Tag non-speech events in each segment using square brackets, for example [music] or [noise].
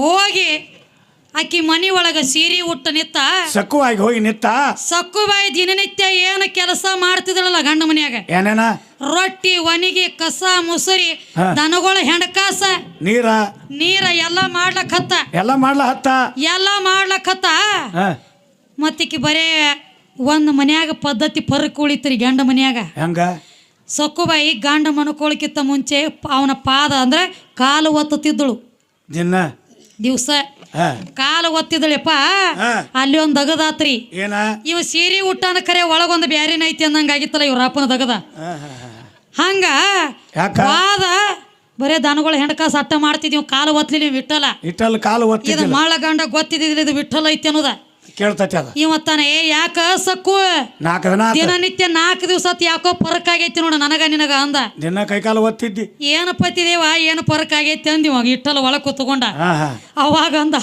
ಹೋಗಿ ಆಕಿ ಮನಿ ಒಳಗ ಸೀರೆ ಉಟ್ಟ ನಿತ್ತ ಸಕ್ಕುವಾಗಿ ಹೋಗಿ ನಿತ್ತ? ಸಕ್ಕುಬಾಯಿ ದಿನನಿತ್ಯ ಏನು ಕೆಲಸ ಮಾಡ್ತಿದ್ರಲ್ಲ ಗಂಡ ಮನ್ಯಾಗ? ಏನೇನ? ರೊಟ್ಟಿ ಒನಿಗೆ ಕಸ ಮುಸುರಿ ದನಗಳು ಹೆಣಕಾಸ ನೀರ? ನೀರ ಎಲ್ಲ ಮಾಡ್ಲಕತ್ತ. ಎಲ್ಲ ಮಾಡ್ಲ ಹತ್ತ ಎಲ್ಲ ಮಾಡ್ಲಕ್ ಹತ್ತ ಮತ್ತಿಕ್ಕಿ ಬರೇ ಒಂದು ಮನ್ಯಾಗ ಪದ್ಧತಿ ಪರಕ್ ಉಳಿತ್ರಿ ಗಂಡ ಮನ್ಯಾಗ. ಹೆಂಗ? ಸಕ್ಕುಬಾಯಿ ಗಂಡ ಮನ್ಕೊಳಕ್ಕಿಂತ ಮುಂಚೆ ಅವನ ಪಾದ ಅಂದ್ರೆ ಕಾಲು ಒತ್ತುತ್ತಿದ್ದಳು ದಿನ? ದಿವಸ. ಕಾಲ ಒತ್ತಿದಳಪ್ಪ ಅಲ್ಲಿ ಒಂದ್ ದಗದಾತ್ರಿ. ಏನ? ಇವ ಸೀರೆ ಉಟ್ಟಾನ ಕರೆ ಒಳಗೊಂದು ಬ್ಯಾರಿನ ಐತಿ ಅಂದಂಗ ಆಗಿತ್ತಲ್ಲ ಇವ್ರ ಅಪ್ಪನ ದಗದ. ಹಂಗ ವಾದ ಬರೇ ದನಗಳ ಹೆಣಕಾಸ ಅಟ್ಟ ಮಾಡ್ತಿದ್ವಿ ಕಾಲು ಒತ್ತಲಿ ನೀವು ವಿಠಲ ವಿಠಲ್ ಕಾಲು ಇದು ಮಾಳಗಂಡ ಮಾಳ ಗಂಡ ಗೊತ್ತಿದ್ದಿಲ್ಲ ಇದು ವಿಠಲ ಐತಿ ಅನ್ನೋದ. ಕೇಳ್ತತಿ ಅದ. ಏ ಯಾಕ ಸಕ್ಕು? ನಾಲ್ಕು ದಿನ ಆತ. ದಿನನಿತ್ಯ ನಾಲ್ಕು ದಿವಸ ಯಾಕೋ ಪರಕ್ ಆಗೈತಿ ನೋಡ ನನಗ ನಿನಗ ಅಂದ. ದಿನ ಕೈಕಾಲ ಒತ್ತಿದ್ದಿ. ಏನಪ್ಪ ತಿದೇವ ಏನು ಪರಕ್ ಆಗೈತಿ ಅಂದಿವ ಇಟ್ಟಲ್ಲ ಒಳಗೆ ಕೂತ್ಕೊಂಡ. ಹಾ ಹಾ. ಅವಾಗ ಅಂದ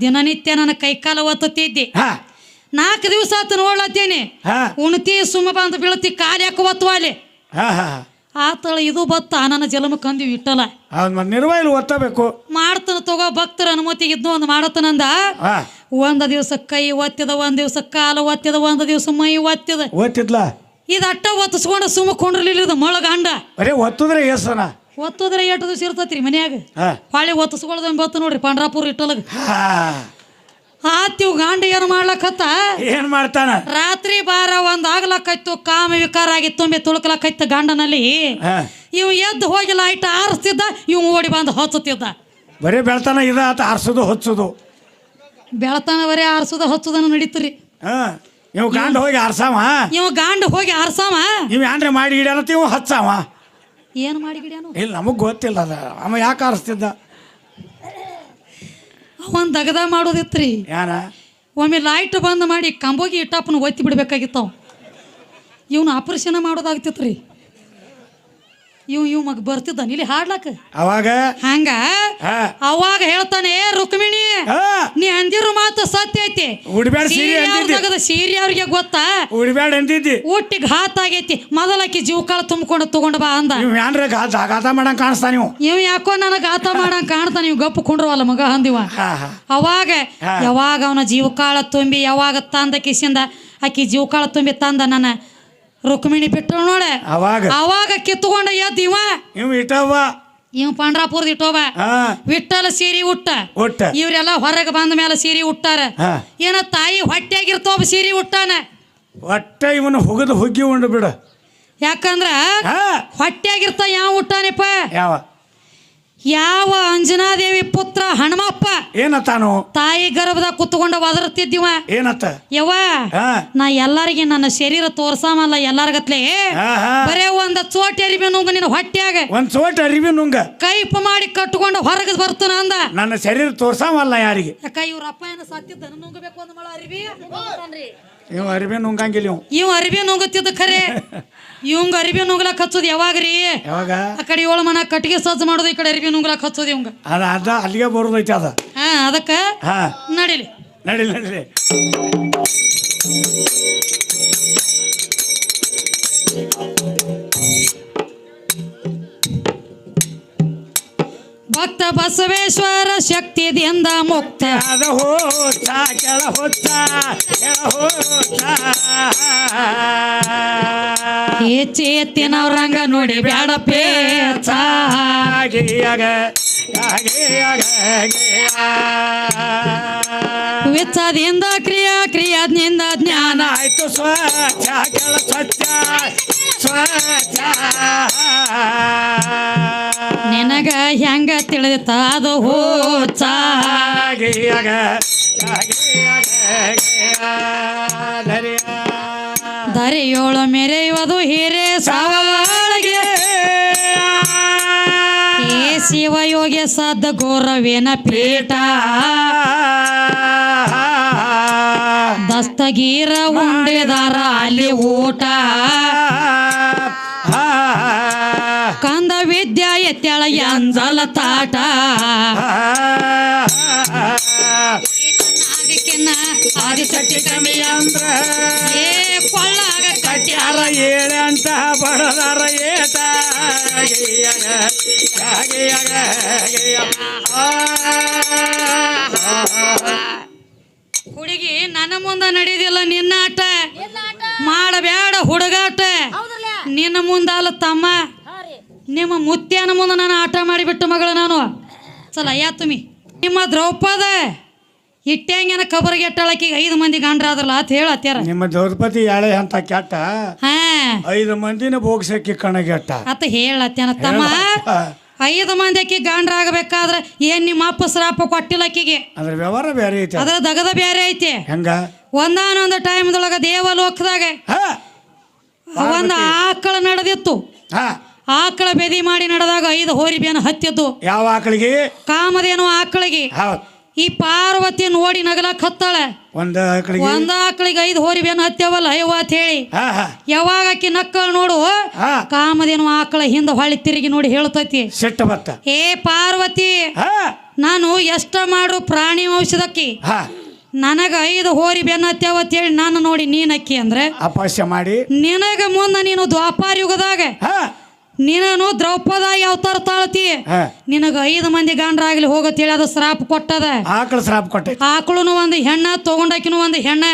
ದಿನನಿತ್ಯ ನನ್ನ ಕೈಕಾಲ ಒತ್ತುತ್ತಿದ್ದಿ. ಹಾ. ನಾಲ್ಕು ದಿವಸ ಆತ ನೋಡ್ಲತ್ತೀನಿ. ಉಣತಿ ಉಣ್ತಿ ಸುಮ್ಮ ಬಂದು ಬೀಳತಿ ಕಾಲು ಯಾಕೆ ಒತ್ತುವಲ್ಲಿ ಹಾ ಹಾ. ಆತಳ ಇದು ಬತ್ತ ನನ್ನ ಜಲಮಕ್ಕೆ ಅಂದಿವಿ ಇಟ್ಟಲ್ಲ. ಅವ್ನ ನಿರ್ವಹಣೆ ಒತ್ತಬೇಕು. ಮಾಡ್ತಾನ ತಗೋ ಭಕ್ತರ ಅನುಮತಿ ಇದ್ನು ಒಂದು ಮಾಡತನಂದ? ಒಂದ ದಿವಸ ಕೈ ಒತ್ತಿದ ಒಂದ್ ದಿವಸ ಕಾಲು ಒತ್ತಿದ ಒಂದ್ ದಿವಸ ಮೈ ಒತ್ತಿದ. ಒತ್ತಿದ್ಲ? ಇದು ಅಟ್ಟ ಒತ್ತಿಸ್ಕೊಂಡು ಸುಮ್ಮ ಕೊಂಡ್ರಲಿಲ್ಲ ಇದು ಮೊಳಗಂಡ? ಅರೇ ಒತ್ತುದ್ರೆ ಎಷ್ಟನ? ಒತ್ತುದ್ರೆ ಎಷ್ಟು ದಿವಸ ಇರ್ತೈತ್ರಿ ಮನ್ಯಾಗ? ಹಾ. ಹೊಳ್ಳಿ ಒತ್ತಿಸ್ಕೊಳ್ದ ಬತ್ತು ನೋಡ್ರಿ ಪಂಡ್ರಾಪುರ ಇಟ್ಟಲಗ ಆತಿವ್ ಗಾಂಡ ಏನ್ ಮಾಡ್ಲಕತ್ತ? ಏನ್ ಮಾಡ್ತಾನ? ರಾತ್ರಿ ಬಾರ ಒಂದ್ ಆಗ್ಲಕ್ಕಾಯ್ತು ಕಾಮ ವಿಕಾರ ಆಗಿ ತುಂಬಿ ತುಳುಕ್ಲಕ್ಕಾಯ್ತು ಗಂಡನಲ್ಲಿ. ಇವ್ ಎದ್ದು ಹೋಗಿ ಲೈಟ್ ಆರಿಸ್ತಿದ್ದ ಇವ್ ಓಡಿ ಬಂದು ಹಚ್ಚುತ್ತಿದ್ದ ಬರೀ ಬೆಳ್ತಾನ ಇದ ಆತ ಆರ್ಸೋದು ಹೊಚ್ಚೋದು ಬೆಳತನವರೇ ಆರ್ಸುದ ಹಚ್ಚೋದನ್ನ ನಡೀತ್ರಿ. ಹಾ. ಇವ್ ಗಂಡ ಹೋಗಿ ಆರ್ಸಾವ? ಇವ್ ಗಾಂಡ ಹೋಗಿ ಆರ್ಸಾವ? ಇವ್ ಏನ್ರ ಮಾಡಿ ಇಡ್ಯಾನ ಇವ್ ಹಚ್ಚಾವ? ಏನ್ ಮಾಡಿ ಗಿಡ್ಯಾನು ಇಲ್ಲ ನಮಗ್ ಗೊತ್ತಿಲ್ಲ ಅದ. ಅವ ಯಾಕೆ ಆರಿಸ್ತಿದ್ದ? ಅವನ್ ದಗದ ಮಾಡೋದಿತ್ರಿ. ಯಾರ? ಒಮ್ಮೆ ಲೈಟ್ ಬಂದ್ ಮಾಡಿ ಕಂಬೋಗಿ ಇಟ್ಟಪ್ಪನ ಒತ್ತಿ ಬಿಡ್ಬೇಕಾಗಿತ್ತು ಇವನು ಆಪರೇಷನ್ ಮಾಡೋದಾಗ್ತಿತ್ರಿ. ಇವ್ ಇವ್ ಮಗ ಬರ್ತಿದ್ದ ಇಲ್ಲಿ ಹಾಡ್ಲಕ್ಕ ಅವಾಗ? ಹಂಗ? ಅವಾಗ ಹೇಳ್ತಾನೆ "ಏ ರುಕ್ಮಿಣಿ ನೀ ಅಂದಿರೋ ಮಾತು ಸತ್ಯ ಐತಿ. ಉಡ್ಬ್ಯಾಡ ಸೀರೆ ಸೀರೆ ಅವ್ರಿಗೆ ಗೊತ್ತಾ? ಉಡ್ಬ್ಯಾಡ ಅಂದಿದ್ದಿ. ಒಟ್ಟಿಗೆ ಘಾತ ಆಗೈತಿ. ಮೊದಲಕ್ಕಿ ಜೀವಕಾಲ ತುಂಬಿಕೊಂಡು ತಗೊಂಡ್ ಬಾ ಅಂದ. ಏನ್ರೆ ಗಾತ ಮಾಡಂಗ್ ಕಾಣಿಸ್ತಾ ನೀವು ಇವ್ ಯಾಕೋ ನನಗೆ ಘಾತ ಮಾಡಂಗ್ ಕಾಣ್ತಾನೆ? ನೀವು ಗಪ್ಪು ಕುಂಡ್ರವಲ್ಲ ಮಗ ಅಂದಿವ. ಅವಾಗ. ಯಾವಾಗ ಅವನ ಜೀವಕಾಳ ತುಂಬಿ ಯಾವಾಗ ತಂದ ಕಿಸಿಂದ ಆಕಿ ಜೀವಕಾಳ ತುಂಬಿ ತಂದ ನನ್ನ. ರುಕ್ಮಿಣಿ ಬಿಟ್ಟು ನೋಡ? ಅವಾಗ. ಅವಾಗ ಕಿತ್ಕೊಂಡ ಎದ್ದ ಇವ? ಇವ್ ಇಟ್ಟವ್ವ. ಇವ್ ಪಾಂಡ್ರಾಪುರದ ಇಟ್ಟೋಬ ವಿಟ್ಟಲ ಸೀರಿ ಉಟ್ಟ. ಒಟ್ಟ ಇವ್ರೆಲ್ಲ ಹೊರಗೆ ಬಂದ ಮೇಲೆ ಸೀರಿ ಉಟ್ಟಾರ. ಏನ ತಾಯಿ ಹೊಟ್ಟೆಗಿರ್ತೋಬ ಸೀರಿ ಉಟ್ಟಾನ? ಹೊಟ್ಟೆ ಇವನು ಹುಗದು ಹುಗ್ಗಿ ಉಂಡು ಬಿಡು. ಯಾಕಂದ್ರ ಹೊಟ್ಟೆಗಿರ್ತ ಯಾವ ಉಟ್ಟಾನಪ್ಪ? ಯಾವ? ಯಾವ ಅಂಜನಾದೇವಿ ಪುತ್ರ ಹನುಮಪ್ಪ ಏನತ್ತಾನು? ತಾಯಿ ಗರ್ಭದಾಗ ಕುತ್ಕೊಂಡ ಒದರ್ತಿದ್ದಿವ ಏನತ್ತ? ಯವ್ವ ಹಾ. ನಾ ಎಲ್ಲರಿಗೆ ನನ್ನ ಶರೀರ ತೋರ್ಸಾಮಲ್ಲ ಎಲ್ಲಾರ್ಗತ್ಲೆ? ಬರೇ ಒಂದ ಚೋಟಿ ಅರಿವಿ ನುಂಗ ನಿನ್ನ ಹೊಟ್ಯಾಗ. ಒಂದ್ ಚೋಟ್ ಅರಿವಿ ನುಂಗ. ಕೈಪ ಮಾಡಿ ಕಟ್ಕೊಂಡು ಹೊರಗೆ ಬರ್ತಾನ ಅಂದ. ನನ್ನ ಶರೀರ ತೋರ್ಸಾಮಲ್ಲ ಯಾರಿಗೆ? ಅಕ್ಕ ಇವ್ರ ಅಪ್ಪ ಏನ ಸತ್ತಿದ್ದ ನುಂಗಬೇಕು ಅಂದ ಅರಿವಿ ಇವ್ ಅರಿವಿ ನುಂಗಂಗಿಲ್ಲ ಇವ್. ಇವ್ ಅರಿಬಿ ನುಂಗತ್ತಿದ್ದ ಖರೆ. [laughs] ಇವಂಗ ಅರಿಬಿ ನುಂಗ್ಲಕ್ ಹಚ್ಚೋದು ಯಾವಾಗ ರೀ ಯಾವಾಗ? ಆ ಕಡೆ ಏಳು ಮನ ಕಟ್ಟಿಗೆ ಸಜ್ಜು ಮಾಡೋದು ಈ ಕಡೆ ಅರಿಬಿ ನುಂಗ್ಲಕ್ ಹಚ್ಚೋದು ಇವಂಗ. ಅದ ಅದ ಅಲ್ಲಿಗೆ ಬರೋದೈತಿ ಅದ. ಹಾ ಅದಕ್ಕ ಹಾ. ನಡಿಲಿ. ನಡಿಲಿ ನಡಿ ಭಕ್ತ ಬಸವೇಶ್ವರ ಶಕ್ತಿದಿಂದ ಮುಕ್ತ. ಅದ ಹೋಚ ಕೆಳ ಹೊಚ್ಚ ಕೆಳ ಹೋಚ ಹೆಚ್ಚಿ ಎತ್ತಿನವ್ರಂಗ ನೋಡಿ ಬ್ಯಾಡ ಆಗಿಯಾಗ ಕ್ರಿಯಾ ಕ್ರಿಯಾದಿಂದ ಜ್ಞಾನ. ಆಯ್ತು ಸ್ವಚ್ಛ ಕೆಳ ಸ್ವಚ್ಛ ಸ್ವಚ್ಛ. ನಿನಗ ಹೆಂಗ ತಿಳಿದಿತ್ತ ಅದು ಹೋಚಾಗಿಯಾಗ ದರಿಯೋಳ ಮೆರೆಯುವುದು ಹಿರೇ ಸವಾಳಿಗೆ. ಈ ಶಿವಯೋಗಿ ಸದ್ದ ಗೌರವಿನ ಪೀಠ. ದಸ್ತಗೀರ ಉಂಡೆದಾರ ಅಲ್ಲಿ ಊಟ. ಕಂದ ವಿದ್ಯಾ ಎತ್ತಳ ಎಂಜಲ ತಾಟ. ಆದಿಶಕ್ತಿ ಕಮ್ಮಿ ಅಂದ್ರ ಏ ಕೊಳ್ಳಾಗ ಕಟ್ಟಿ ಯಾರ ಏಳಂತ ಬಡದಾರ ಏಟ. ಗಿಯಗ, ಆ ನನ್ನ ಮುಂದೆ ನಡೀದಿಲ್ಲ ನಿನ್ನ ಆಟ? ಮಾಡಬೇಡ ಹುಡುಗಾಟ. ನಿನ್ನ ಮುಂದೆ ಅಲ್ಲ ತಮ್ಮ. ನಿಮ್ಮ ಮುತ್ಯನ ಮುಂದೆ ನಾನು ಆಟ ಮಾಡಿಬಿಟ್ಟು ಮಗಳು ನಾನು. ಚಲ ಯಾತುಮಿ ನಿಮ್ಮ ದ್ರೌಪದ ಇಟ್ಟಂಗೇನ ಕಬರ್ಗೆ ಎಟ್ಟಳಕಿಗೆ ಐದು ಮಂದಿ ಗಂಡ್ರಾದ್ರಲ್ಲ ಅಂತ ಹೇಳತ್ಯಾರ ನಿಮ್ಮ ದ್ರೌಪದಿ ಯಾಳೆ ಅಂತ ಕೆಟ್ಟ? ಹಾ. ಐದು ಮಂದಿನ ಬೋಗ್ಸಕ್ಕೆ ಕಣಗೆಟ್ಟ. ಅತ್ತ ಹೇಳತ್ತೇನ ತಮ್ಮ. ಐದು ಮಂದಿ ಅಕ್ಕಿ ಗಂಡ್ರಾಗಬೇಕಾದ್ರೆ ಏನ್ ನಿಮ್ಮ ಅಪ್ಪ ಶ್ರಾಪ ಕೊಟ್ಟಿಲ್ಲ ಅಕ್ಕಿಗೆ? ಅದ್ರ ವ್ಯವಹಾರ ಬೇರೆ ಐತಿ. ಅದ್ರ ದಗದ ಬೇರೆ ಐತಿ. ಹೆಂಗ? ಒಂದಾನೊಂದು ಟೈಮ್ದೊಳಗ ದೇವಲೋಕದಾಗ ಹಾ. ಒಂದು ಆಕಳ ನಡೆದಿತ್ತು. ಹಾ. ಆಕಳ ಬೆದಿ ಮಾಡಿ ನಡೆದಾಗ ಐದು ಹೋರಿ ಬೇನ ಹತ್ತಿದ್ದು. ಯಾವ ಆಕಳಿಗೆ? ಕಾಮದೇನೋ ಆಕಳಿಗೆ. ಹೌದು. ಈ ಪಾರ್ವತಿ ನೋಡಿ ನಗಲಕ್ ಹತ್ತಾಳೆ. ಒಂದು ಆಕಳಿಗೆ ಒಂದ ಆಕಳಿಗೆ ಐದು ಹೋರಿ ಬೇನ ಹತ್ತೇವಲ್ಲ ಅಯ್ಯವ್ವ ಅಂತ ಹೇಳಿ. ಯಾವಾಗ ಆಕಿ ನಕ್ಕಳ ನೋಡು ಕಾಮದೇನು ಆಕಳ ಹಿಂದೆ ಹೊಳಿ ತಿರುಗಿ ನೋಡಿ ಹೇಳ್ತೈತಿ. ಸಿಟ್ಟು ಬತ್ತ. ಏ ಪಾರ್ವತಿ ನಾನು ಎಷ್ಟ ಮಾಡು ಪ್ರಾಣಿ ವಂಶದಕ್ಕಿ. ಹಾ. ನನಗ ಐದು ಹೋರಿ ಬೆನ್ನ ಅಂತ ಹೇಳಿ ನಾನು ನೋಡಿ ನೀನಕ್ಕಿ ಅಂದ್ರೆ. ಅಪಹಾಸ್ಯ ಮಾಡಿ. ನಿನಗ ಮುಂದೆ ನೀನು ದ್ವಾಪಾರ ಯುಗದಾಗ ಹಾ ದ್ರೌಪದ ಯಾವ ಅವತಾರ ತಾಳ್ತಿ? ಹಾ. ನಿನಗ ಐದು ಮಂದಿ ಗಂಡ್ರಾಗ್ಲಿ ಹೋಗತ್ತೇಳಿ ಅದು ಶ್ರಾಪ್ ಕೊಟ್ಟದ. ಆಕಳ ಶ್ರಾಪ್ ಕೊಟ್ಟೈತಿ. ಆಕಳುನು ಒಂದು ಹೆಣ್ಣ ತಗೊಂಡಾಕಿನ ಒಂದು ಹೆಣ್ಣ.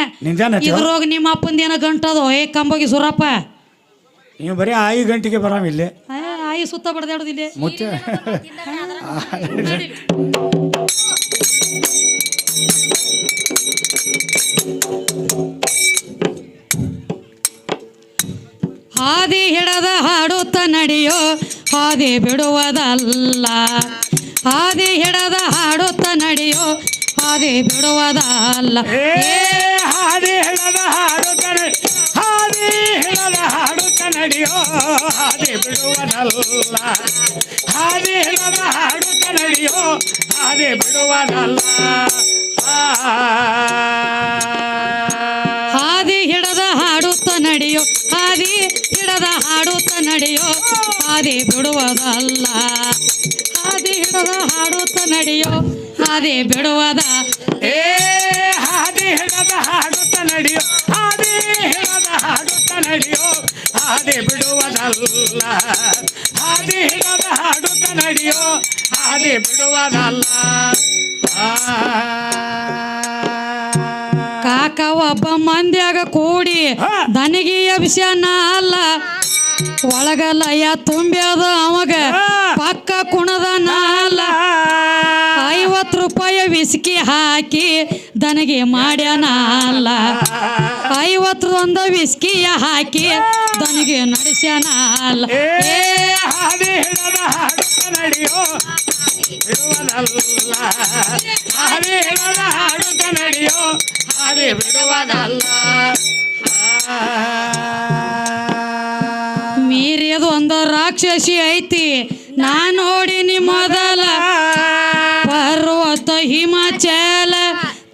ಇದ್ರೋಗ ನಿಮ್ಮ ಅಪ್ಪಂದ ಏನ ಗಂಟದು. ಏ ಕಂಬೋಗಿ ಸುರಪ್ಪ. ನೀವು ಬರೀ ಐದು ಗಂಟೆಗೆ ಬರಾಮ ಇಲ್ಲಿ. ಆಯಿ ಸುತ್ತ ಬಡ್ದಾಡುದಿಲ್ಲ ಮುಚ್ಚ. ನಡೆಯೋ ಹಾದಿ ಬಿಡುವುದಲ್ಲ. ಹಾದಿ ಹಿಡದ ಹಾಡುತ್ತ ನಡೆಯೋ ಹಾದಿ ಬಿಡುವುದಲ್ಲ. ಏ ಹಾದಿ ಹಿಡದ ಹಾಡುತ್ತ ಹಾದಿ ಹಿಡದ ಹಾಡುತ್ತ ನಡೆಯೋ ಹಾದಿ ಬಿಡುವುದಲ್ಲ. ಹಾದಿ ಹಿಡದ ಹಾಡುತ್ತ ನಡೆಯೋ ಹಾದಿ ಬಿಡುವುದಲ್ಲ. ಹಾದಿ ಹಿಡದ ಹಾಡುತ್ತ ನಡೆಯೋ ಹಾದಿ ಹಿಡದ ಹಾಡುತ್ತ ನಡೆಯೋ ಹಾದಿ ಬಿಡುವುದಲ್ಲ. ಹಾದಿ ಹಿಡದ ಹಾಡುತ್ತ ನಡೆಯೋ ಹಾದಿ ಬಿಡುವುದ. ಏ, ಹಾದಿ ಹಿಡದ ಹಾಡುತ್ತ ನಡೆಯೋ, ಹಾದಿ ಹಿಡದ ಹಾಡುತ್ತ ನಡೆಯೋ ಹಾದಿ ಬಿಡುವುದಲ್ಲ. ಹಾದಿ ಹಿಡದ ಹಾಡುತ್ತ ನಡೆಯೋ ಹಾದಿ ಬಿಡುವುದಲ್ಲ. ಆ. ಒಬ್ಬ ಮಂದ್ಯಾಗ ಕೂಡಿ. ದನಿಗೆ ವಿಷಯ ಅಲ್ಲ. ಒಳಗ ಲಯ ತುಂಬ್ಯಾದ ಅವಾಗ ಪಕ್ಕ ಕುಣದ ನಾಲ್ ಐವತ್ತು ರೂಪಾಯಿ ವಿಸ್ಕಿ ಹಾಕಿ ದನಗೆ ಮಾಡ್ಯಾನ ಅಲ್ಲ. ಐವತ್ತು ಒಂದು ವಿಸ್ಕಿಯ ಹಾಕಿ ದನಗೆ ನಡೆಸ್ಯಾನ ಅಲ್ಲ. ಬಿಡುವುದಲ್ಲ ಹಾದಿ ಹೇಳದ ಹಾಡುತ್ತ ನಡೆಯೋ ಹಾದಿ ಬಿಡುವುದಲ್ಲ ಮೀರಿಯದು ಒಂದು ರಾಕ್ಷಸಿ ಐತಿ. ನಾ ನೋಡಿನಿ ಮೊದಲ. ಪರ್ವತ ಹಿಮಾಚಲ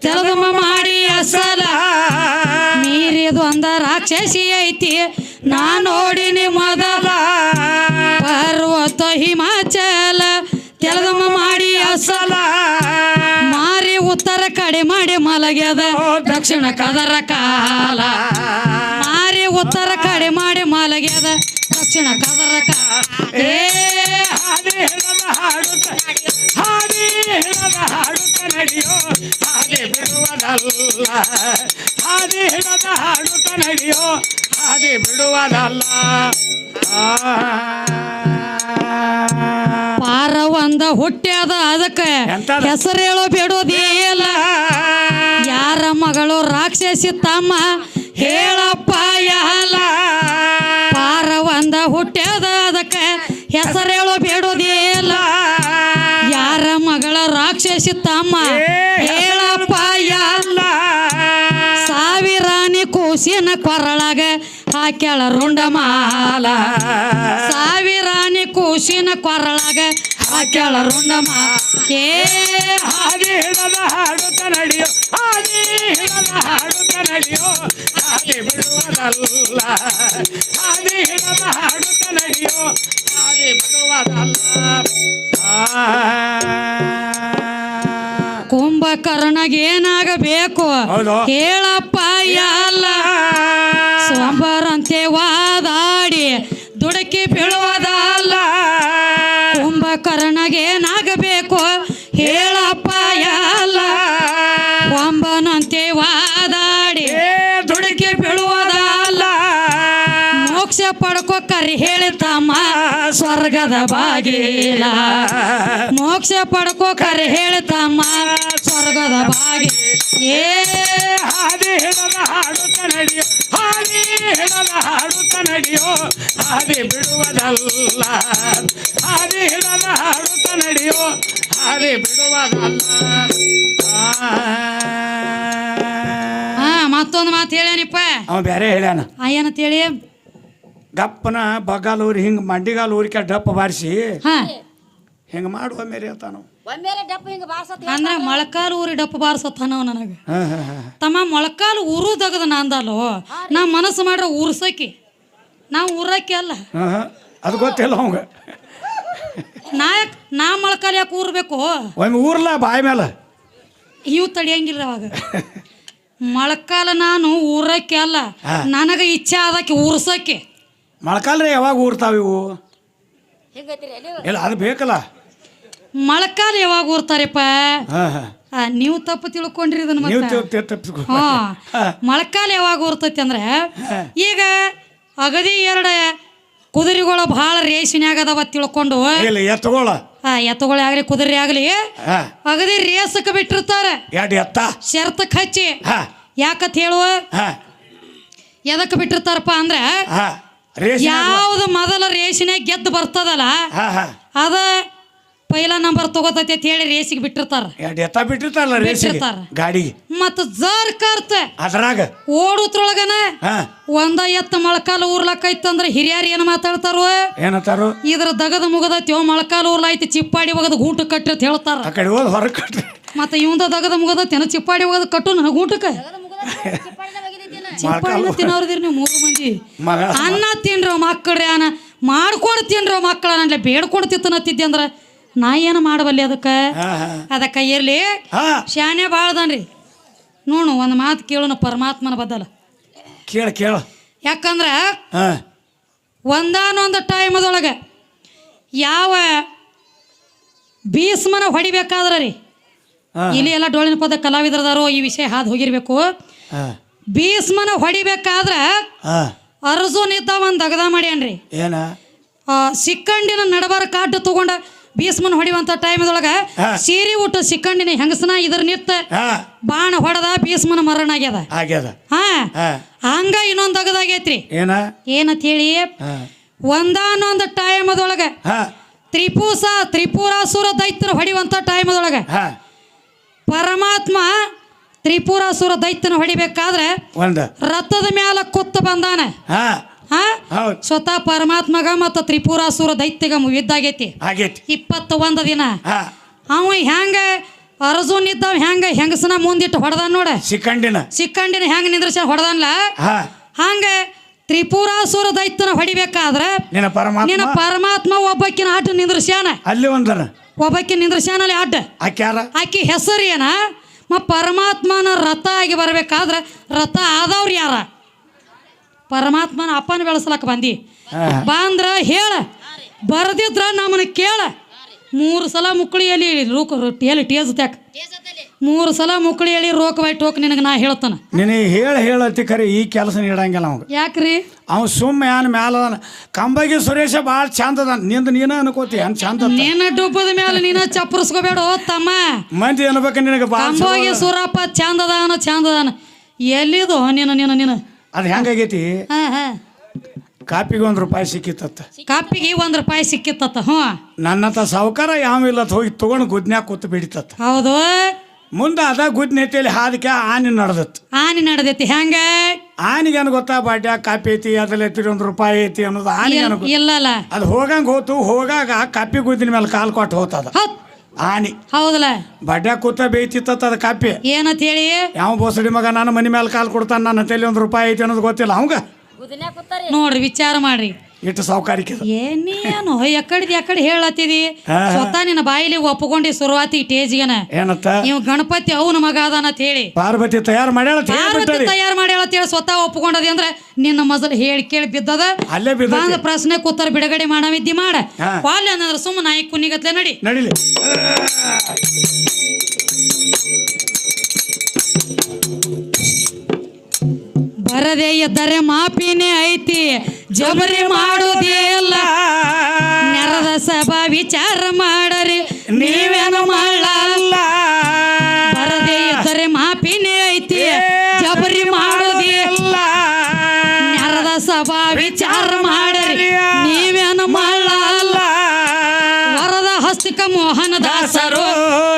ತೆಲುಗು ಮಾಡಿ ಅಸಲ. ಮೀರಿಯದು ಒಂದು ರಾಕ್ಷಸಿ ಐತಿ. ನಾ ಮಲಗ್ಯದ ದಕ್ಷಿಣ ಕದರ ಕಾಲ. ಮಾರಿ ಉತ್ತರ ಕಡೆ ಮಾಡಿ ಮಾಲಗ್ಯದ ದಕ್ಷಿಣ ಕದರ ಕಾಲ. ಏ ನಡೆಯೋ ಹಾದಿ ಬಿಡುವುದಲ್ಲ ಹಾದಿ ಹೇಳದ ಹಾಡುತ್ತ ನಡೆಯೋ ಹಾದಿ ಬಿಡುವುದಲ್ಲ. ಪಾರ ಒಂದ ಹುಟ್ಟ್ಯಾದ ಅದಕ್ಕೆ ಹೆಸರೇಳೋ ಬಿಡೋದೇ ಬಿಡೋದಿಲ್ಲ ಯಾರ ಮಗಳು ರಾಕ್ಷಸಿ ತಮ್ಮ? ಹೇಳಪ್ಪ ಯಾಲ. ಪಾರ ಒಂದ ಹುಟ್ಟ್ಯದ ಅದಕ್ಕೆ ಹೆಸರೇಳು ಬೇಡೋದಿಲ್ಲ. ಯಾರ ಮಗಳ ರಾಕ್ಷಸಿ ತಮ್ಮ? ಹೇಳಪ್ಪ ಯಾಲ. ಸಾವಿರಾನಿ ಕೂಸಿನ ಕೊರಳಾಗ ಹಾಕ್ಯಾಳ ರುಂಡಮಾಲ. ಸಾವಿರಾನಿ ಕೂಸಿನ ಕೊರಳಾಗ ಹಾಕ್ಯಾಳ ರುಂಡಮಾಲ ಏ ಹಾದಿ ಹಿಡದ ಹಾಡುತ್ತ ನಡೆಯೋ ಹಾದಿ ಹಿಡದ ಹಾಡುತ್ತ ನಡೆಯೋ ಹಾದಿ ಬಿಡುವುದಲ್ಲ. ಹಾದಿ ಹಿಡದ ಹಾಡುತ್ತ ನಡಿಯೋ ಹಾದಿ ಬಿಡುವುದಲ್ಲ. ಆ. ಕುಂಭಕರ್ಣಗೆ ಏನಾಗಬೇಕು ಹೌದು. ಹೇಳಪ್ಪ ಪಡ್ಕೋ ಕರಿ ಹೇಳ್ತಮ್ಮ ಸ್ವರ್ಗದ ಬಾಗಿಲ. ಮೋಕ್ಷ ಪಡ್ಕೋ ಕರಿ ಹೇಳಿತಮ್ಮ ಸ್ವರ್ಗದ ಬಾಗಿ ಏ ಹಾದಿ ಹಿಡದ ಹಾಡುತ್ತ ನಡೆಯೋ ಹಾದಿ ಹಿಡದ ಹಾಡುತ್ತ ನಡೆಯೋ ಹಾದಿ ಬಿಡುವುದಲ್ಲ. ಹಾದಿ ಹಿಡದ ಹಾಡುತ್ತ ನಡೆಯೋ ಹಾದಿ ಬಿಡುವುದಲ್ಲ. ಹಾ ಮತ್ತೊಂದು ಮಾತು ಹೇಳ್ಯಾನಿಪ್ಪ ಅವ ಬೇರೆ ಹೇಳ್ಯಾನ. ಏನಂತ ಏನಂತೇಳಿ ಗಪ್ಪನ ಬಗ್ಗಾಲೂರಿ ಹಿಂಗೆ ಮಂಡಿಗಾಲ್ ಊರಿಕೆ ಡಪ್ಪ ಬಾರಿಸಿ ಹಾ. ಹಿಂಗೆ ಮಾಡುವ ಮೇರೆ ಒಮ್ಮೆಲೆ ಡಪ್ಪ ಹಿಂಗ ಬಾರ್ಸತ್ ಅಂದ್ರ ಮೊಳಕಾಲು ಊರಿ ಡಪ್ಪು ಬಾರಿಸತ್ತಾನವ ನನಗೆ. ಹಾಂ ಹಾಂ ಹಾಂ. ತಮ್ಮ ಮೊಳಕಾಲು ಊರುದಗದ ನಂದಲ್ಲೋ ನಾ ಮನಸ್ಸು ಮಾಡ್ರ ಊರ್ಸಕ್ಕಿ ನಾವು ಊರಕ್ಕೆ ಅಲ್ಲ. ಹಾಂ ಹಾಂ. ಅದು ಗೊತ್ತಿಲ್ಲ ಅವಂಗ. ನಾ ಯಾಕೆ ನಾ ಮೊಳಕಾಲು ಯಾಕೆ ಊರ್ಬೇಕು? ಒಮ್ಮೆ ಊರ್ಲ ಬಾಯಿ ಮೇಲೆ ಇವು ತಡಿಯಂಗಿಲ್ಲ ಅವಾಗ. ಮೊಳಕಾಲ ನಾನು ಊರಕ್ಕೆ ಅಲ್ಲ. ನನಗೆ ಇಚ್ಛೆ ಆದಕ್ಕೆ ಊರ್ಸಕ್ಕೆ ಮೊಳಕಾಲ್ರಿ ಯಾವಾಗ ಊರ್ತಾವ ಇವು? ಹಿಂಗೈತಿರಿ ಇಲ್ಲ ಅದು ಬೇಕಲ್ಲ. ಮೊಳಕಾಲು ಯಾವಾಗ ಊರ್ತಾರಪ್ಪ? ಹಾಂ ಹಾಂ. ಆ, ನೀವು ತಪ್ಪು ತಿಳ್ಕೊಂಡ್ರಿ ಇದನ್ನ ನೀವು ಮತ್ತೆ. ತಪ್ಪಿಸ್ಕೊ ಹಾ. ಮೊಳಕಾಲು ಯಾವಾಗ ಊರ್ತೈತಿ ಅಂದ್ರೆ ಈಗ ಅಗದಿ ಎರಡು ಕುದುರೆಗಳು ಬಹಳ ರೇಸಿನ್ಯಾಗ ಅದಾವ ತಿಳ್ಕೊಂಡು. ಇಲ್ಲ ಎತ್ತುಗೋಳ ಆ ಎತ್ತುಗಳೇ ಆಗ್ಲಿ ಕುದುರೆ ಆಗ್ಲಿ. ಹಾಂ. ಅಗದಿ ರೇಸಕ್ಕೆ ಬಿಟ್ಟಿರ್ತಾರ. ಎರಡು ಎತ್ತ. ಶರ್ತಕ್ಕೆ ಹಚ್ಚಿ. ಹಾಂ. ಯಾಕತ್ ಹೇಳುವ ಹಾಂ. ಎದಕ್ಕೆ ಬಿಟ್ಟಿರ್ತಾರಪ್ಪ ಅಂದ್ರೆ ಹಾಂ. ಯಾವ್ದು ಮೊದಲ ರೇಸಿನ್ಯಾಗ ಗೆದ್ದು ಬರ್ತದಲ್ಲ ಹಾಂ ಹಾಂ. ಅದ ಪೈಲ ನಂಬರ್ ತಗೋತೈತಿ ಅಂತ ಹೇಳಿ ರೇಸಿಗೆ ಬಿಟ್ಟಿರ್ತಾರ. ಎತ್ತ ಬಿಟ್ಟಿರ್ತಾರಲ್ಲ ರೇಸಿಗೆ? ಬಿಟ್ಟಿರ್ತಾರ. ಗಾಡಿಗೆ? ಮತ್ತು ಜರ್ ಕರ್ತ. ಅದ್ರಾಗ? ಓಡುತ್ರೊಳಗನ ಹಾಂ. ಒಂದ ಎತ್ತ ಮೊಳಕಾಲು ಊರ್ಲಕ್ಕೈತಂದ್ರ ಹಿರಿಯರು ಏನು ಮಾತಾಡ್ತಾರೋ? ಏನಂತಾರು? ಇದ್ರ ದಗದ ಮುಗದೈತಿ ಮೊಳಕಾಲು ಊರ್ಲೈತಿ ಚಿಪ್ಪಾಡಿ ಒಗದ ಗೂಟ ಕಟ್ಟಿ ಅಂತ ಹೇಳ್ತಾರ. ಆ ಕಡೆ ಹೋದ್ ಹೊರಗೆ ಕಟ್ರಿ. ಮತ್ತೆ ಇವಂದ ದಗದ ಮುಗದ ತಿನ ಚಿಪ್ಪಾಡಿ ಒಗದ ಕಟ್ಟು ಗೂಟಕ್ಕೆ? ಚಿಪ್ಪಾಡಿನ ತಿನ್ನೋರ್ದಿರಿ ನೀವು ಮೂರು ಮಂದಿ. ಅನ್ನ ತಿನ್ರೋ ಮಕ್ಕಳ್ರಿ ಅನ್ನ. ಮಾಡ್ಕೊಂಡು ತಿನ್ರೋ ಮಕ್ಕಳ ನನ್ಲೆ ಬೇಡ್ಕೊಂಡು ತಿತ್ತನತ್ತಿದ್ದೆ ಅಂದ್ರ ನಾ ಏನು ಮಾಡಬಲ್ಲೆ ಅದಕ್ಕೆ? ಅದಕ್ಕ ಇರ್ಲಿ ಶಾನೆ ಭಾಳದನ್ರಿ ನೋಡು ಒಂದು ಮಾತು ಕೇಳೋಣ ಪರಮಾತ್ಮನ ಬದಲ. ಕೇಳ ಕೇಳ. ಯಾಕಂದ್ರ ಒಂದಾನೊಂದು ಟೈಮದೊಳಗೆ ಯಾವ ಭೀಸ್ಮನ ಹೊಡಿಬೇಕಾದ್ರ ರೀ ಇಲ್ಲಿ ಎಲ್ಲ ಡೋಳಿನ ಪದ ಕಲಾವಿದರದಾರೋ ಈ ವಿಷಯ ಹಾದು ಹೋಗಿರ್ಬೇಕು. ಭೀಷ್ಮನ ಹೊಡಿಬೇಕಾದ್ರ ಅರ್ಜುನ್ ಇದ್ದ ಒಂದು ದಗದ ಮಾಡ್ಯಾನ್ರಿ. ಏನ? ಆ, ಸಿಕ್ಕಂಡಿನ ನಡಬಾರ ಕಾಡು ತಗೊಂಡ ಭೀಷ್ಮನ ಹೊಡಿವಂತ ಟೈಮದೊಳಗೆ ಸೀರಿ ಊಟ ಉಟ್ಟು ಸಿಕ್ಕಂಡಿನ ಹೆಂಗಸನ ಇದ್ರ ನಿತ್ತ ಬಾಣ ಹೊಡೆದ ಭೀಷ್ಮನ ಮರಣ ಆಗ್ಯದ. ಆಗ್ಯದ. ಹಾ. ಹಂಗ ಇನ್ನೊಂದ್ ದಗದಾಗೈತ್ರಿ ಏನ? ಏನಂತ ಹೇಳಿ? ಒಂದಾನೊಂದ್ ಟೈಮದೊಳಗೆ ತ್ರಿಪೂಸ ತ್ರಿಪುರಾಸುರ ದೈತ್ಯನ ಹೊಡಿವಂತ ಟೈಮದೊಳಗೆ ಪರಮಾತ್ಮ ತ್ರಿಪುರಾಸುರ ದೈತ್ಯನ ಹೊಡಿಬೇಕಾದ್ರೆ ಒಂದು. ರಥದ ಮ್ಯಾಲ ಕುತ್ತ ಬಂದಾನ. ಹಾಂ. ಹಾ? ಹೌದು. ಸ್ವತಃ ಪರಮಾತ್ಮಗ ಮತ್ತು ತ್ರಿಪುರಾಸುರ ದೈತ್ಯಗ ಯುದ್ಧಾಗೈತಿ. ಆಗೈತಿ. ಇಪ್ಪತ್ತ ಒಂದು ದಿನ. ಹಾಂ. ಅವ ಹೆಂಗ ಅರ್ಜುನ್ ಇದ್ದಾವ ಹೆಂಗ ಹೆಂಗಸನ ಮುಂದಿಟ್ಟು ಹೊಡೆದ ನೋಡ. ಸಿಕ್ಕಂಡಿನ. ಸಿಕ್ಕಂಡಿನ ಹೆಂಗ ನಿಂದ್ರಸ ಹೊಡೆದನ್ಲ ಹಾಂ. ಹಂಗ ತ್ರಿಪುರಾಸುರ ದೈತ್ಯನ ಹೊಡಿಬೇಕಾದ್ರೆ ನಿನ್ನ ನಿನ್ನ ಪರಮಾತ್ಮ ಪರಮಾತ್ಮ ಒಬ್ಬಕ್ಕಿನ ಆಟ ನಿಂದ್ರಸ್ಯಾನ. ಅಲ್ಲಿ ಒಂದನ. ಒಬ್ಬಕ್ಕಿನ ನಿಂದ್ರಸ್ಯಾನಲ್ಲಿ ಆಟ ಆಕ್ಯಾರ? ಆಕಿ ಹೆಸರು ಏನ? ಮ ಪರಮಾತ್ಮನ ರಥ ಆಗಿ ಬರಬೇಕಾದ್ರೆ ರಥ ಆದವ್ರು ಯಾರ? ಪರಮಾತ್ಮನ ಅಪ್ಪನ ಬೆಳೆಸ್ಲಕ್ಕ ಬಂದಿ. ಬಾಂದ್ರ ಹೇಳ. ಬರದಿದ್ರ ನಮ್ಮನ್ನ ಕೇಳ. ಮೂರು ಸಲ ಮುಕ್ಕಳಿ ಎಲ್ಲಿ ರೋಕ್ ಎಲ್ಲಿ ಟೇಜ್ ತ್ಯಾಕ ಮೂರು ಸಲ ಮುಕ್ಕಳಿ ಹೇಳಿ ರೋಕ್ ಬೈ ಟೋಕ್ ನಿನಗೆ ನಾ ಹೇಳ್ತಾನ. ನಿನಗೆ ಹೇಳಿ ಹೇಳತ್ತಿ ಖರೆ ಈ ಕೆಲಸ ನೀಡಂಗಿಲ್ಲ ಅವಾಗ. ಯಾಕ್ರಿ? ಅವ ಸುಮ್ಮ ಏನ್ ಮ್ಯಾಲ ಅದಾನ. ಕಂಬಗಿ ಸುರೇಶ ಭಾಳ ಚಂದ ಅದ ನಿಂದ ನೀನ ಅನ್ಕೋತಿ ಏನ್ ಚಂದ ಅದ. ನಿನ್ನ ಡುಬ್ಬದ ಮೇಲೆ ನೀನ ಚಪ್ಪರಿಸ್ಕೋಬೇಡ ಓ ತಮ್ಮ. ಮಂದಿ ಅನ್ಬೇಕು ನಿನಗೆ ಭಾಳ ಸುರಪ್ಪ ಸೂರಪ್ಪ ಚಂದದಾನ ಚಂದದಾನ ಎಲ್ಲಿದು ನೀನು ನೀನು ನೀನು. ಅದು ಹೆಂಗಾಗೈತಿ ಹಾ ಹಾ. ಕಾಪಿಗೆ ಒಂದು ರೂಪಾಯಿ ಸಿಕ್ಕಿತ್ತ ಕಾಪಿಗೆ ಒಂದ್ ರೂಪಾಯಿ ಸಿಕ್ಕಿತ್ತತ್ತ ಹ್ಞೂ. ನನ್ನಂತ ಸಾವುಕಾರ ಯಾವ ಇಲ್ಲ ಹೋಗಿ ತಗೊಂಡು ಗುದ್ನ್ಯಾಗ ಕೂತು ಬಿಡಿತತ್ತ ಹೌದು. ಮುಂದೆ ಅದ ಗುದ್ ನೆತ್ತಿಯಲ್ಲಿ ಹಾದಕ್ಕೆ ಆನೆ ನಡೆದತ್ತು ಆನೆ ನಡೆದೈತಿ ಹೆಂಗ? ಆನಿಗೆ ಏನು ಗೊತ್ತಾ ಬಾಟ್ಯ ಕಾಪಿ ಐತಿ ಅದ್ರಲ್ಲಿ ಐತಿ ಒಂದು ರೂಪಾಯಿ ಐತಿ ಅನ್ನೋದು ಆನೆ ಇಲ್ಲ ಇಲ್ಲಲ್ಲ ಅದು ಹೋಗಂಗೆ ಹೋತು ಹೋಗಾಗ ಕಾಪಿ ಗುದ್ದಿನ ಮೇಲೆ ಕಾಲು ಕೊಟ್ಟು ಹೋತದ. ಹೌದ್. ಆನಿ. ಹೌದಲ್ಲ? ಬಡ್ಯಾಗ ಕೂತ ಬೇಯ್ತಿತ್ತ ಅದ ಕಾಪಿ. ಏನಂತ ಹೇಳಿ? ಯಾವ ಬೋಸಡಿ ಮಗ ನಾನು ಮನೆ ಮೇಲೆ ಕಾಲು ಕೊಡ್ತಾನೆ ನನ್ನ ತಲೆ ಒಂದು ರೂಪಾಯಿ ಐತಿ ಅನ್ನೋದು ಗೊತ್ತಿಲ್ಲ ಅವಂಗ? ನೋಡ್ರಿ ವಿಚಾರ ಮಾಡ್ರಿ. ಇಟ್ಟು ಸಾವುಕಾರಿಕೆ ಏನೇನು ಎಕಡೆ ಎಕಡೆ ಹೇಳತ್ತಿದಿ. ಸ್ವತಃ ನಿನ್ನ ಬಾಯಿಲಿ ಒಪ್ಕೊಂಡಿ ಶುರುವಾತಿ ಟೇಜ್ಗೆನ. ಏನತ್ತ? ನೀವು ಗಣಪತಿ ಅವನ ಮಗ ಅದಾನ ಅಂತ ಹೇಳಿ. ಪಾರ್ವತಿ ತಯಾರು ಮಾಡ್ಯಾಳ ಪಾರ್ವತಿ ತಯಾರು ಮಾಡಿ ಹೇಳತ್ತೇಳಿ ಸ್ವತಃ ಒಪ್ಕೊಂಡದಿ ಅಂದ್ರೆ ನಿನ್ನ ಮೊದಲು ಹೇಳಿ ಕೇಳಿ ಬಿದ್ದದ. ಅಲ್ಲೇ ಬಿದ್ದ ಬಂದ ಪ್ರಶ್ನೆ ಕೂತರ ಬಿಡುಗಡೆ ಮಾಡವಿದ್ದಿ ಮಾಡ. ಪಾಲ್ ಅನ್ನಂದ್ರ ಸುಮ್ಮ ನಾಯಿ ಕುನ್ನಿಗತ್ಲೆ ನಡಿ. ನಡಿಲಿ. ಬರದೇ ಇದ್ದರೆ ಮಾಪಿನೇ ಐತಿ. ಜಬರಿ ಮಾಡುವುದಿಲ್ಲ. ನೆರದ ಸಭಾ ವಿಚಾರ ಮಾಡರಿ. ನೀವೇನು ಮಾಡಲ್ಲ. ಬರದೇ ಇದ್ದರೆ ಮಾಪಿನೇ ಐತಿ. ಜಬರಿ ಮಾಡುದಿಲ್ಲ ನೆರದ ಸಭಾ ವಿಚಾರ ಮಾಡರಿ. ನೀವೇನು ಮಾಡಲ್ಲ. ವರದ ಹಸ್ತಿಕ ಮೋಹನ ದಾಸರು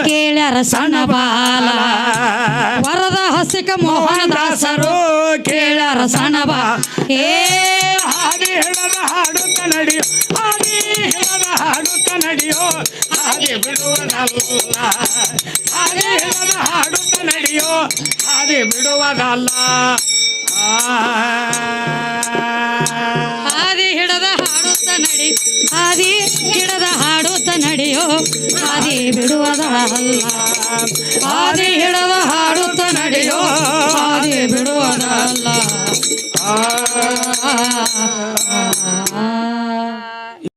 ಕೇಳ್ಯಾರ ಸಣ್ಣ ಬಾಲ. ವರದ ಹಸ್ತಿಕ ಮೋಹನ ದಾಸರು ಕೇಳ್ಯಾರ ಸಣ್ಣ ಬಾ ಏ ನಡೆಯೋ ಹಾದಿ ಬಿಡುವುದಲ್ಲ ಹಾದಿ ಹಿಡದ ಹಾಡುತ್ತ ನಡೆಯೋ ಹಾದಿ ಬಿಡುವುದಲ್ಲ ಹಾದಿ ಹಿಡದ ಹಾಡುತ್ತ ನಡಿ, ಹಾದಿ ಹಿಡದ ಹಾಡುತ್ತ ನಡೆಯೋ, ಹಾದಿ ಬಿಡುವುದಲ್ಲ ಹಾದಿ ಹಿಡದ ಹಾಡುತ್ತ ನಡೆಯೋ, ಹಾದಿ ಆ.